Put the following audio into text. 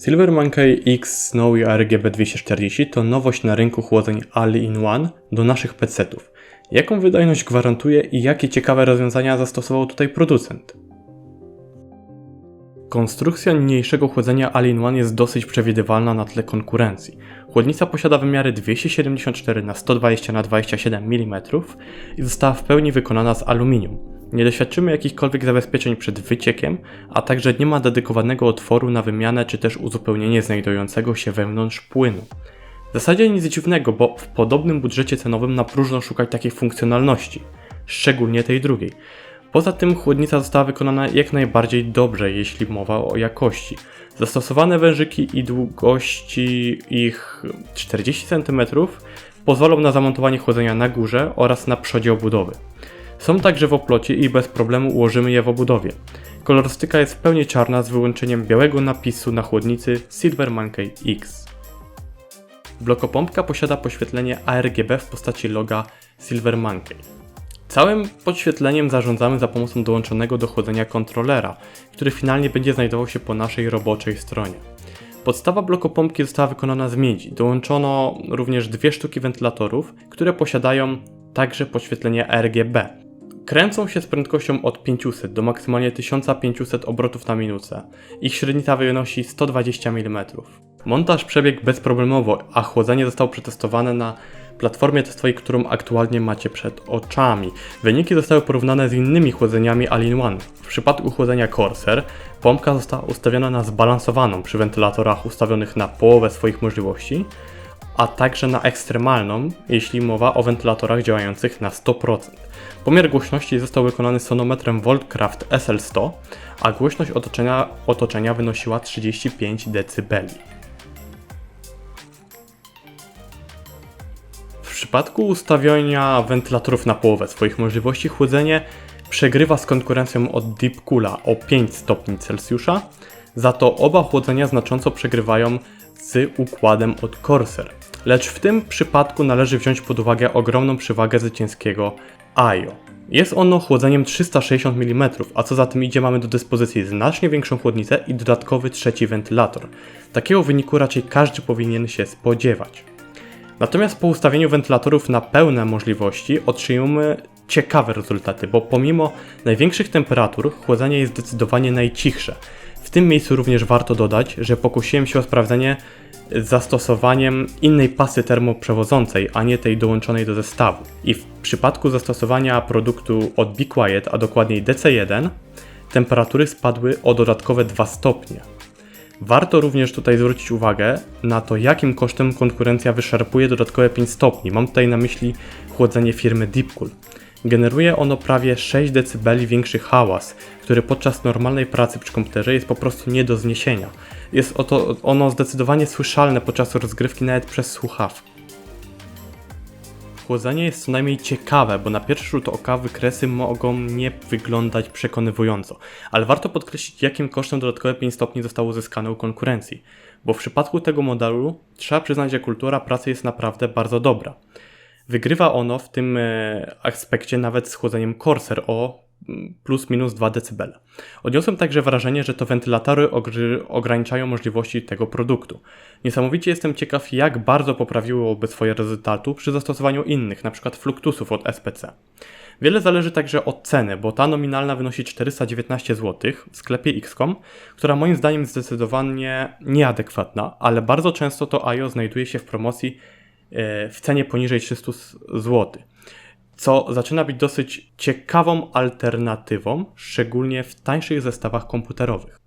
Silver Monkey X Snowy RGB 240 to nowość na rynku chłodzeń All-in-One do naszych PC-ów. Jaką wydajność gwarantuje i jakie ciekawe rozwiązania zastosował tutaj producent? Konstrukcja niniejszego chłodzenia All-in-One jest dosyć przewidywalna na tle konkurencji. Chłodnica posiada wymiary 274 na 120 na 27 mm i została w pełni wykonana z aluminium. Nie doświadczymy jakichkolwiek zabezpieczeń przed wyciekiem, a także nie ma dedykowanego otworu na wymianę czy też uzupełnienie znajdującego się wewnątrz płynu. W zasadzie nic dziwnego, bo w podobnym budżecie cenowym na próżno szukać takiej funkcjonalności, szczególnie tej drugiej. Poza tym chłodnica została wykonana jak najbardziej dobrze, jeśli mowa o jakości. Zastosowane wężyki i długości ich 40 cm pozwolą na zamontowanie chłodzenia na górze oraz na przodzie obudowy. Są także w oplocie i bez problemu ułożymy je w obudowie. Kolorystyka jest w pełni czarna z wyłączeniem białego napisu na chłodnicy Silver Monkey X. Blokopompka posiada poświetlenie ARGB w postaci loga Silver Monkey. Całym podświetleniem zarządzamy za pomocą dołączonego do chłodzenia kontrolera, który finalnie będzie znajdował się po naszej roboczej stronie. Podstawa blokopompki została wykonana z miedzi. Dołączono również dwie sztuki wentylatorów, które posiadają także podświetlenie RGB. Kręcą się z prędkością od 500 do maksymalnie 1500 obrotów na minutę. Ich średnica wynosi 120 mm. Montaż przebiegł bezproblemowo, a chłodzenie zostało przetestowane na platformie testowej, którą aktualnie macie przed oczami. Wyniki zostały porównane z innymi chłodzeniami All-in-One. W przypadku chłodzenia Corsair pompka została ustawiona na zbalansowaną przy wentylatorach ustawionych na połowę swoich możliwości, a także na ekstremalną, jeśli mowa o wentylatorach działających na 100%. Pomiar głośności został wykonany sonometrem Voltcraft SL100, a głośność otoczenia, otoczenia wynosiła 35 dB. W przypadku ustawienia wentylatorów na połowę swoich możliwości chłodzenie przegrywa z konkurencją od Deep Coola o 5 stopni Celsjusza, za to oba chłodzenia znacząco przegrywają z układem od Corsair. Lecz w tym przypadku należy wziąć pod uwagę ogromną przewagę zwycięskiego AIO. Jest ono chłodzeniem 360 mm, a co za tym idzie mamy do dyspozycji znacznie większą chłodnicę i dodatkowy trzeci wentylator. Takiego wyniku raczej każdy powinien się spodziewać. Natomiast po ustawieniu wentylatorów na pełne możliwości otrzymujemy ciekawe rezultaty, bo pomimo największych temperatur chłodzenie jest zdecydowanie najcichsze. W tym miejscu również warto dodać, że pokusiłem się o sprawdzenie z zastosowaniem innej pasy termoprzewodzącej, a nie tej dołączonej do zestawu. I w przypadku zastosowania produktu od Be Quiet, a dokładniej DC1, temperatury spadły o dodatkowe 2 stopnie. Warto również tutaj zwrócić uwagę na to, jakim kosztem konkurencja wyszarpuje dodatkowe 5 stopni. Mam tutaj na myśli chłodzenie firmy Deepcool. Generuje ono prawie 6 dB większy hałas, który podczas normalnej pracy przy komputerze jest po prostu nie do zniesienia. Jest oto, ono zdecydowanie słyszalne podczas rozgrywki nawet przez słuchawki. Chłodzenie jest co najmniej ciekawe, bo na pierwszy rzut oka wykresy mogą nie wyglądać przekonywująco, ale warto podkreślić jakim kosztem dodatkowe 5 stopni zostało uzyskane u konkurencji, bo w przypadku tego modelu trzeba przyznać, że kultura pracy jest naprawdę bardzo dobra. Wygrywa ono w tym e, aspekcie nawet z chłodzeniem Corsair o plus minus 2 dB. Odniosłem także wrażenie, że to wentylatory ograniczają możliwości tego produktu. Niesamowicie jestem ciekaw, jak bardzo poprawiłoby swoje rezultaty przy zastosowaniu innych, np. fluktusów od SPC. Wiele zależy także od ceny, bo ta nominalna wynosi 419 zł w sklepie XCOM, która moim zdaniem zdecydowanie nieadekwatna, ale bardzo często to IO znajduje się w promocji w cenie poniżej 300 zł. Co zaczyna być dosyć ciekawą alternatywą, szczególnie w tańszych zestawach komputerowych.